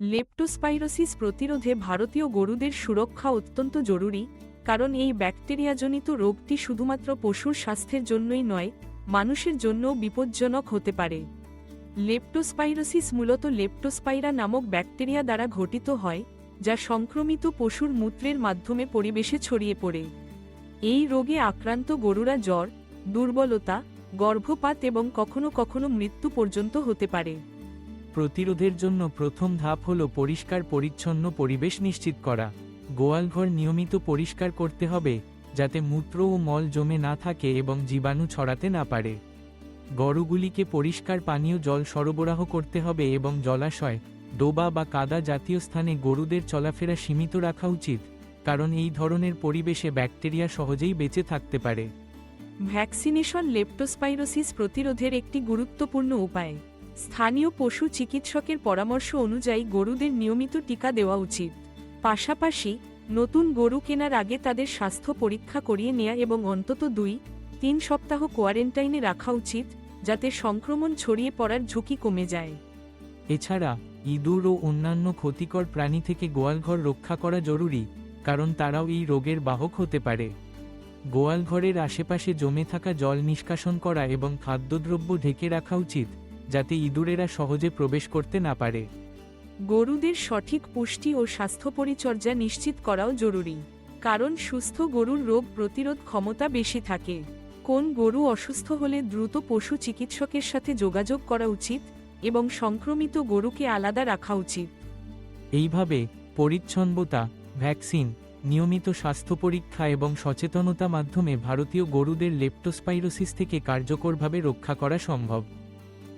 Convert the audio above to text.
Leptospirosis প্রতিরোধে ভারতীয় গরুদের সুরক্ষা অত্যন্ত জরুরি, কারণ এই ব্যাকটেরিয়াজনিত রোগটি শুধুমাত্র পশুর স্বাস্থ্যের জন্যই নয়, মানুষের জন্যও বিপজ্জনক হতে পারে। লেপ্টোস্পাইরোসিস মূলত লেপ্টোস্পাইরা নামক ব্যাকটেরিয়া দ্বারা ঘটিত হয়, যা সংক্রমিত পশুর মূত্রের মাধ্যমে পরিবেশে ছড়িয়ে পড়ে। এই রোগে আক্রান্ত গরুরা জ্বর, দুর্বলতা, গর্ভপাত এবং কখনো কখনো মৃত্যু পর্যন্ত হতে পারে। প্রতিরোধের জন্য প্রথম ধাপ হল পরিষ্কার পরিচ্ছন্ন পরিবেশ নিশ্চিত করা। গোয়ালঘর নিয়মিত পরিষ্কার করতে হবে, যাতে মূত্র ও মল জমে না থাকে এবং জীবাণু ছড়াতে না পারে। গরুগুলিকে পরিষ্কার পানীয় জল সরবরাহ করতে হবে এবং জলাশয়, ডোবা বা কাদা জাতীয় স্থানে গরুদের চলাফেরা সীমিত রাখা উচিত, কারণ এই ধরনের পরিবেশে ব্যাকটেরিয়া সহজেই বেঁচে থাকতে পারে। ভ্যাকসিনেশন লেপ্টোস্পাইরোসিস প্রতিরোধের একটি গুরুত্বপূর্ণ উপায়। স্থানীয় পশু চিকিৎসকের পরামর্শ অনুযায়ী গরুদের নিয়মিত টিকা দেওয়া উচিত। পাশাপাশি, নতুন গরু কেনার আগে তাদের স্বাস্থ্য পরীক্ষা করিয়ে নেওয়া এবং অন্তত দুই, তিন সপ্তাহ কোয়ারেন্টাইনে রাখা উচিত, যাতে সংক্রমণ ছড়িয়ে পড়ার ঝুঁকি কমে যায়। এছাড়া, ইঁদুর ও অন্যান্য ক্ষতিকর প্রাণী থেকে গোয়ালঘর রক্ষা করা জরুরি, কারণ তারাও এই রোগের বাহক হতে পারে। গোয়ালঘরের আশেপাশে জমে থাকা জল নিষ্কাশন করা এবং খাদ্যদ্রব্য ঢেকে রাখা উচিত যাতে ইঁদুরেরা সহজে প্রবেশ করতে না পারে। গরুদের সঠিক পুষ্টি ও স্বাস্থ্য পরিচর্যা নিশ্চিত করাও জরুরি কারণ সুস্থ গরুর রোগ প্রতিরোধ ক্ষমতা বেশি থাকে। কোন গরু অসুস্থ হলে দ্রুত পশু চিকিৎসকের সাথে যোগাযোগ করা উচিত এবং সংক্রমিত গরুকে আলাদা রাখা উচিত। এইভাবে পরিচ্ছন্নতা ভ্যাকসিন নিয়মিত স্বাস্থ্য পরীক্ষা এবং সচেতনতা মাধ্যমে ভারতীয় গরুদের লেপ্টোস্পাইরোসিস থেকে কার্যকরভাবে রক্ষা করা সম্ভব।